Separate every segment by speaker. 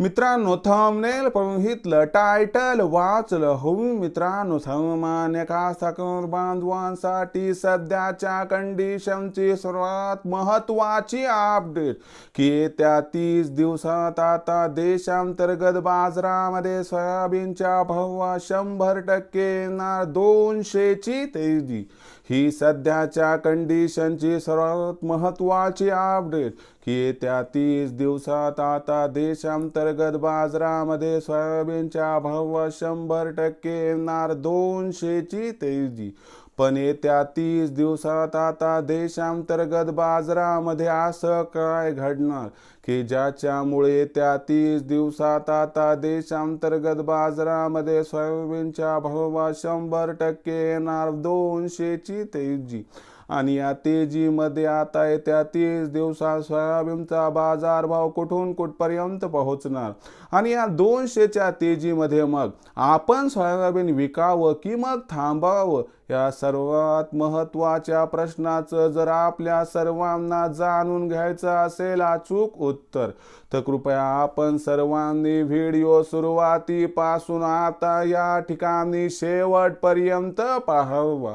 Speaker 1: मित्रांनो थंबनेल घेतलं टायटल वाचलं. हो मित्रांनो सामान्य कास्तकार बांधवांसाठी सध्याच्या कंडिशनची सर्वात महत्वाची अपडेट की येत्या तीस दिवसात आता देशांतर्गत बाजारामध्ये सोयाबीनच्या भावा शंभर टक्के येणार दोनशेची तेजी. ही सध्याच्या कंडिशनची सर्वात महत्वाची अपडेट येत्या तीस दिवसात आता देशांतर्गत बाजारामध्ये सोयाबीनच्या भाव शंभर टक्के येणार दोनशेची तेजी. पण येत्या तीस दिवसात आता देशांतर्गत बाजारामध्ये असं काय घडणार? की ज्याच्यामुळे त्या तीस दिवसात आता देशांतर्गत बाजारामध्ये सोयाबीनच्या भावा शंभर टक्के येणार दोनशेची तेजी. आणि या तेजीमध्ये आता येत्या तीस दिवसात सोयाबीनचा बाजारभाव कुठून कुठपर्यंत पोहोचणार? आणि या दोनशेच्या तेजीमध्ये मग आपण सोयाबीन विकावं की मग थांबावं? या सर्वात महत्त्वाच्या प्रश्नाचं जर आपल्या सर्वांना जाणून घ्यायचं असेल अचूक उत्तर तर कृपया आपण सर्वांनी व्हिडिओ सुरुवातीपासून आता या ठिकाणी शेवटपर्यंत पाहावा.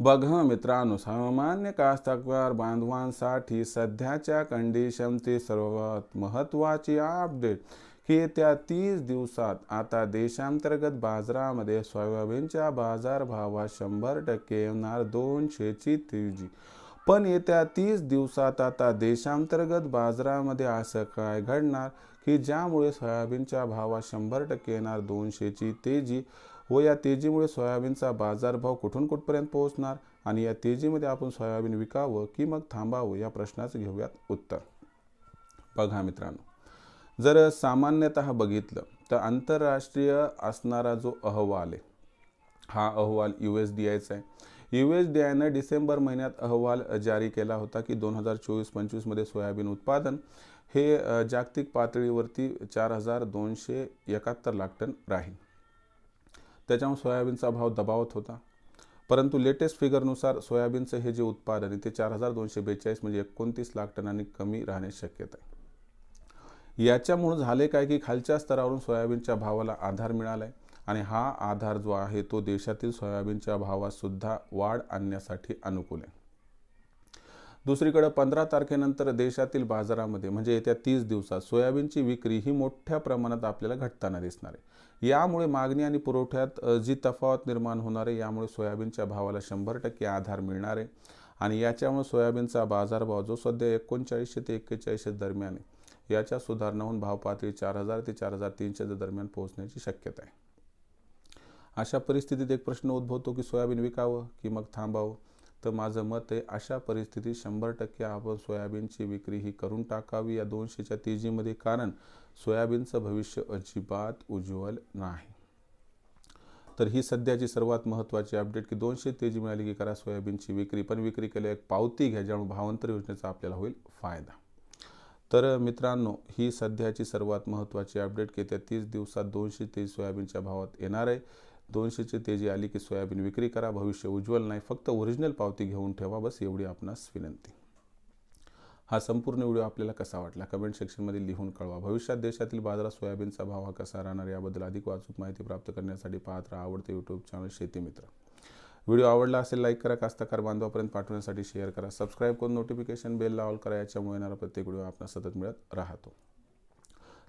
Speaker 1: बघा मित्रांनो सामान्य कास्तकार बांधवांसाठी सध्याच्या कंडिशनची सर्वात महत्त्वाची अपडेट की येत्या तीस दिवसात आता देशांतर्गत बाजारामध्ये सोयाबीनच्या बाजारभावात शंभर टक्के येणार दोनशेची तेजी. पण येत्या तीस दिवसात आता देशांतर्गत बाजारामध्ये असं काय घडणार की ज्यामुळे सोयाबीनच्या भावात शंभर टक्के येणार दोनशेची तेजी? व या तेजीमुळे सोयाबीनचा बाजारभाव कुठून कुठपर्यंत पोहोचणार आणि या तेजीमध्ये आपण सोयाबीन विकावं की मग थांबावं या प्रश्नाचं घेऊयात उत्तर. बघा मित्रांनो जर सामान्यतः बघितलं तर आंतरराष्ट्रीय असणारा जो अहवाल आहे हा अहवाल यू एस डी आयचा आहे. यू एस डी आयनं डिसेंबर महिन्यात अहवाल जारी केला होता की दोन हजार चोवीस पंचवीसमध्ये सोयाबीन उत्पादन हे जागतिक पातळीवरती चार हजार दोनशे एकाहत्तर लाख टन राहील. त्याच्यामुळे सोयाबीनचा भाव दबावत होता. परंतु लेटेस्ट फिगरनुसार सोयाबीनचं हे जे उत्पादन आहे ते चार हजार दोनशे बेचाळीस म्हणजे एकोणतीस लाख टनांनी कमी राहण्याची शक्यता आहे. याच्यामुळे झाले काय की खालच्या स्तरावरून सोयाबीनच्या भावाला आधार मिळाला आहे आणि हा आधार जो आहे तो देशातील सोयाबीनच्या भावात सुद्धा वाढ आणण्यासाठी अनुकूल आहे. दुसरीकडे पंधरा तारखेनंतर देशातील बाजारामध्ये म्हणजे येत्या तीस दिवसात सोयाबीनची विक्री ही मोठ्या प्रमाणात आपल्याला घटताना दिसणार आहे. यामुळे मागणी आणि पुरवठ्यात जी तफावत निर्माण होणार आहे यामुळे सोयाबीनच्या भावाला शंभर टक्के आधार मिळणार आहे. आणि याच्यामुळे सोयाबीनचा बाजारभाव जो सध्या एकोणचाळीसशे ते एक्केचाळीसशे दरम्यान आहे याच्या सुधारणा होऊन भाव पातळी चार हजार ते चार हजार तीनशे दरम्यान पोहोचण्याची शक्यता आहे. अशा परिस्थितीत एक प्रश्न उद्भवतो की सोयाबीन विकावं की मग थांबावं? तर माझं मत आहे अशा परिस्थितीत शंभर टक्के आपण सोयाबीनची विक्री ही करून टाकावी या दोनशेच्या तेजीमध्ये कारण सोयाबीनचं भविष्य अजिबात उज्ज्वल नाही. तर ही सध्याची सर्वात महत्त्वाची अपडेट की दोनशे तेजी मिळाली की करा सोयाबीनची विक्री पण विक्री केल्या एक पावती घ्या ज्यामुळे भावांतर योजनेचा आपल्याला होईल फायदा. तर मित्रांनो ही सध्याची सर्वात महत्त्वाची अपडेट की त्या तीस दिवसात दोनशे तेज सोयाबीनच्या भावात येणार आहे. दोनशेची तेजी आली की सोयाबीन विक्री करा भविष्य उज्ज्वल नाही फक्त ओरिजिनल पावती घेऊन ठेवा बस एवढी आपणास विनंती. हा संपूर्ण व्हिडिओ आपल्याला कसा वाटला? कमेंट सेक्शनमध्ये लिहून कळवा. भविष्यात देशातील बाजारात सोयाबीनचा भाव हा कसा राहणार याबद्दल अधिक वाचूक माहिती प्राप्त करण्यासाठी पाहत राहा आवडते यूट्यूब चॅनल शेती मित्र. व्हिडिओ आवडला असेल लाईक करा कास्तकार बांधवापर्यंत पाठवण्यासाठी शेअर करा. सबस्क्राईब करून नोटिफिकेशन बेल ऑल करा याच्यामुळे येणारा प्रत्येक व्हिडिओ आपण सतत मिळत राहतो.